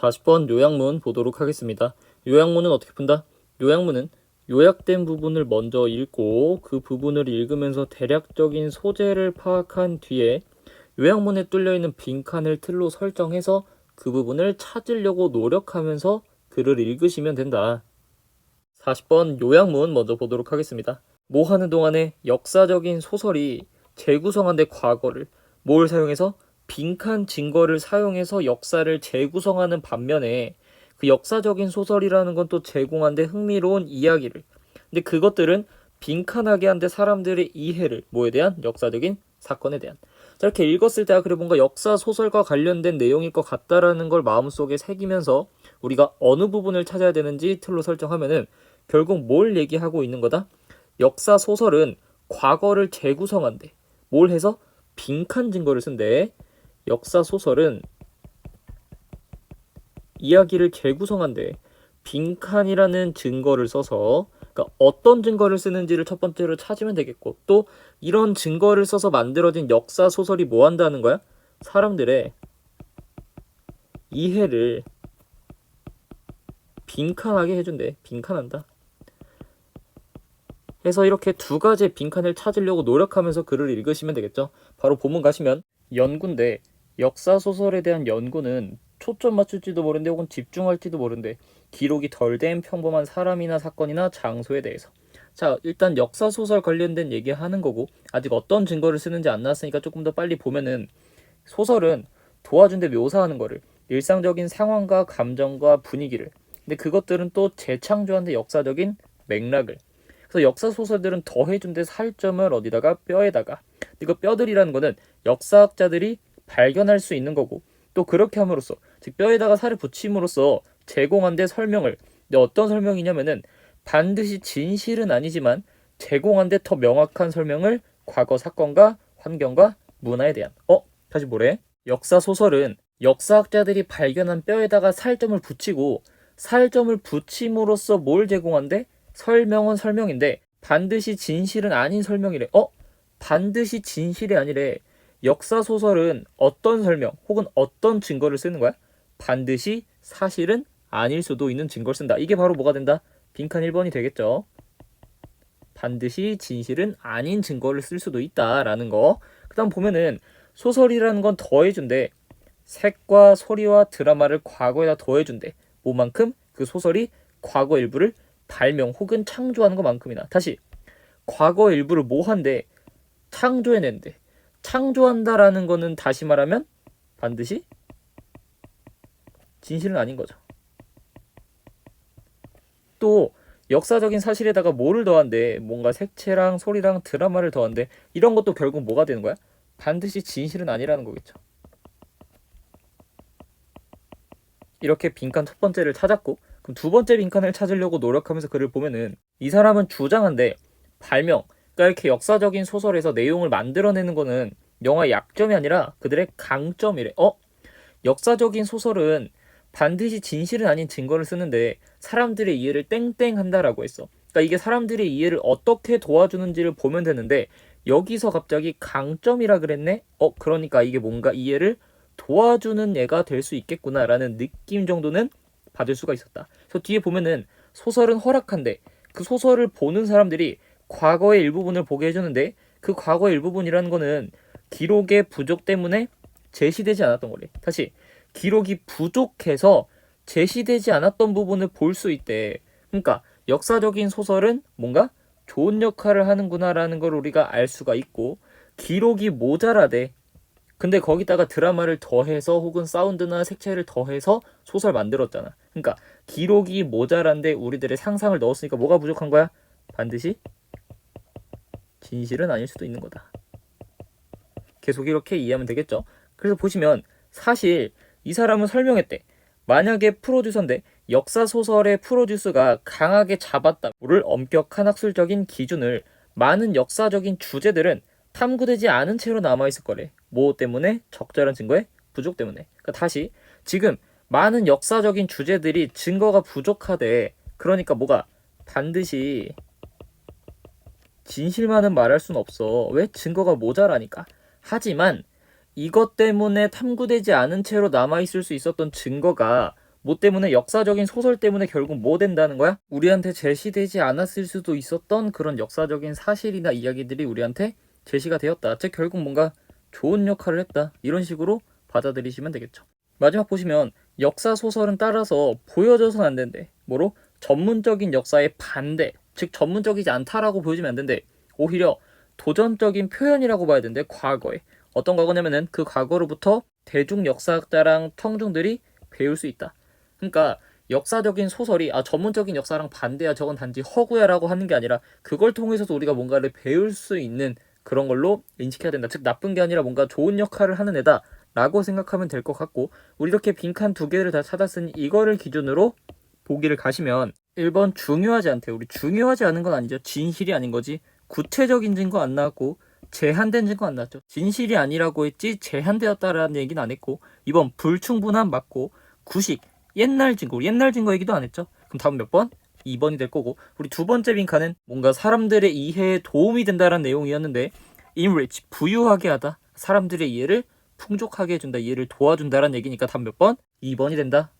40번 요약문 보도록 하겠습니다. 요약문은 어떻게 푼다? 요약문은 요약된 부분을 먼저 읽고 그 부분을 읽으면서 대략적인 소재를 파악한 뒤에 요약문에 뚫려 있는 빈칸을 틀로 설정해서 그 부분을 찾으려고 노력하면서 글을 읽으시면 된다. 40번 요약문 먼저 보도록 하겠습니다. 뭐 하는 동안에 역사적인 소설이 재구성한 데 과거를 뭘 사용해서 빈칸 증거를 사용해서 역사를 재구성하는 반면에 그 역사적인 소설이라는 건 또 제공한데 흥미로운 이야기를 근데 그것들은 빈칸하게 한데 사람들의 이해를 뭐에 대한 역사적인 사건에 대한 자, 이렇게 읽었을 때 아, 그래 뭔가 역사 소설과 관련된 내용일 것 같다라는 걸 마음속에 새기면서 우리가 어느 부분을 찾아야 되는지 틀로 설정하면은 결국 뭘 얘기하고 있는 거다? 역사 소설은 과거를 재구성한대. 뭘 해서 빈칸 증거를 쓴대. 역사 소설은 이야기를 재구성한대. 빈칸이라는 증거를 써서 그러니까 어떤 증거를 쓰는지를 첫 번째로 찾으면 되겠고 또 이런 증거를 써서 만들어진 역사 소설이 뭐 한다는 거야? 사람들의 이해를 빈칸하게 해준대. 빈칸한다. 해서 이렇게 두 가지의 빈칸을 찾으려고 노력하면서 글을 읽으시면 되겠죠. 바로 본문 가시면 연구인데 역사 소설에 대한 연구는 초점 맞출지도 모른데 혹은 집중할지도 모른데 기록이 덜 된 평범한 사람이나 사건이나 장소에 대해서. 자 일단 역사 소설 관련된 얘기 하는 거고 아직 어떤 증거를 쓰는지 안 나왔으니까 조금 더 빨리 보면은 소설은 도와준 데 묘사하는 거를 일상적인 상황과 감정과 분위기를. 근데 그것들은 또 재창조하는데 역사적인 맥락을. 그래서 역사 소설들은 더해준 데 살점을 어디다가 뼈에다가. 이거 뼈들이라는 거는 역사학자들이 발견할 수 있는 거고 또 그렇게 함으로써 즉 뼈에다가 살을 붙임으로써 제공한 데 설명을 근데 어떤 설명이냐면은 반드시 진실은 아니지만 제공한 데 더 명확한 설명을 과거 사건과 환경과 문화에 대한 어 다시 뭐래 역사 소설은 역사학자들이 발견한 뼈에다가 살점을 붙이고 살점을 붙임으로써 뭘 제공한대 설명은 설명인데 반드시 진실은 아닌 설명이래. 어? 반드시 진실이 아니래. 역사 소설은 어떤 설명 혹은 어떤 증거를 쓰는 거야? 반드시 사실은 아닐 수도 있는 증거를 쓴다. 이게 바로 뭐가 된다? 빈칸 1번이 되겠죠. 반드시 진실은 아닌 증거를 쓸 수도 있다라는 거. 그다음 보면은 소설이라는 건 더해준대. 색과 소리와 드라마를 과거에다 더해준대. 뭐만큼 그 소설이 과거 일부를 발명 혹은 창조하는 것만큼이나 다시 과거 일부를 뭐 한데 창조해낸대 창조한다라는 거는 다시 말하면 반드시 진실은 아닌 거죠. 또 역사적인 사실에다가 뭐를 더한데 뭔가 색채랑 소리랑 드라마를 더한데 이런 것도 결국 뭐가 되는 거야? 반드시 진실은 아니라는 거겠죠. 이렇게 빈칸 첫 번째를 찾았고 그럼 두 번째 빈칸을 찾으려고 노력하면서 글을 보면은 이 사람은 주장한데 발명, 그러니까 이렇게 역사적인 소설에서 내용을 만들어내는 거는 영화의 약점이 아니라 그들의 강점이래. 어? 역사적인 소설은 반드시 진실은 아닌 증거를 쓰는데 사람들의 이해를 땡땡 한다라고 했어. 그러니까 이게 사람들의 이해를 어떻게 도와주는지를 보면 되는데 여기서 갑자기 강점이라 그랬네? 어, 그러니까 이게 뭔가 이해를 도와주는 애가 될 수 있겠구나라는 느낌 정도는 받을 수가 있었다. 그래서 뒤에 보면은 소설은 허락한데 그 소설을 보는 사람들이 과거의 일부분을 보게 해주는데 그 과거의 일부분이라는 거는 기록의 부족 때문에 제시되지 않았던 거래. 다시 기록이 부족해서 제시되지 않았던 부분을 볼 수 있대. 그러니까 역사적인 소설은 뭔가 좋은 역할을 하는구나라는 걸 우리가 알 수가 있고 기록이 모자라대. 근데 거기다가 드라마를 더해서 혹은 사운드나 색채를 더해서 소설 만들었잖아. 그러니까 기록이 모자란데 우리들의 상상을 넣었으니까 뭐가 부족한 거야? 반드시 진실은 아닐 수도 있는 거다. 계속 이렇게 이해하면 되겠죠. 그래서 보시면 사실 이 사람은 설명했대. 만약에 프로듀서인데 역사 소설의 프로듀스가 강하게 잡았다를 엄격한 학술적인 기준을 많은 역사적인 주제들은 탐구되지 않은 채로 남아 있을 거래. 뭐 때문에? 적절한 증거의 부족 때문에. 그러니까 다시 지금 많은 역사적인 주제들이 증거가 부족하대. 그러니까 뭐가 반드시 진실만은 말할 수는 없어. 왜? 증거가 모자라니까. 하지만 이것 때문에 탐구되지 않은 채로 남아 있을 수 있었던 증거가 뭐 때문에 역사적인 소설 때문에 결국 뭐 된다는 거야? 우리한테 제시되지 않았을 수도 있었던 그런 역사적인 사실이나 이야기들이 우리한테 제시가 되었다. 즉 결국 뭔가 좋은 역할을 했다. 이런 식으로 받아들이시면 되겠죠. 마지막 보시면 역사 소설은 따라서 보여져서는 안 된대. 뭐로? 전문적인 역사의 반대. 즉 전문적이지 않다라고 보여지면 안 된대. 오히려 도전적인 표현이라고 봐야 되는데 과거에 어떤 과거냐면은 그 과거로부터 대중 역사학자랑 청중들이 배울 수 있다. 그러니까 역사적인 소설이 아 전문적인 역사랑 반대야 저건 단지 허구야라고 하는 게 아니라 그걸 통해서도 우리가 뭔가를 배울 수 있는 그런 걸로 인식해야 된다. 즉 나쁜 게 아니라 뭔가 좋은 역할을 하는 애다라고 생각하면 될 것 같고 우리 이렇게 빈칸 두 개를 다 찾았으니 이거를 기준으로 보기를 가시면 1번 중요하지 않대요. 우리 중요하지 않은 건 아니죠. 진실이 아닌 거지. 구체적인 증거 안 나왔고 제한된 증거 안 나왔죠. 진실이 아니라고 했지 제한되었다라는 얘기는 안 했고 2번 불충분한 맞고 구식 옛날 증거 옛날 증거 얘기도 안 했죠. 그럼 다음 몇 번? 2번이 될 거고 우리 두 번째 빈칸은 뭔가 사람들의 이해에 도움이 된다라는 내용이었는데 enrich 부유하게 하다 사람들의 이해를 풍족하게 해준다 이해를 도와준다라는 얘기니까 다음 몇 번? 2번이 된다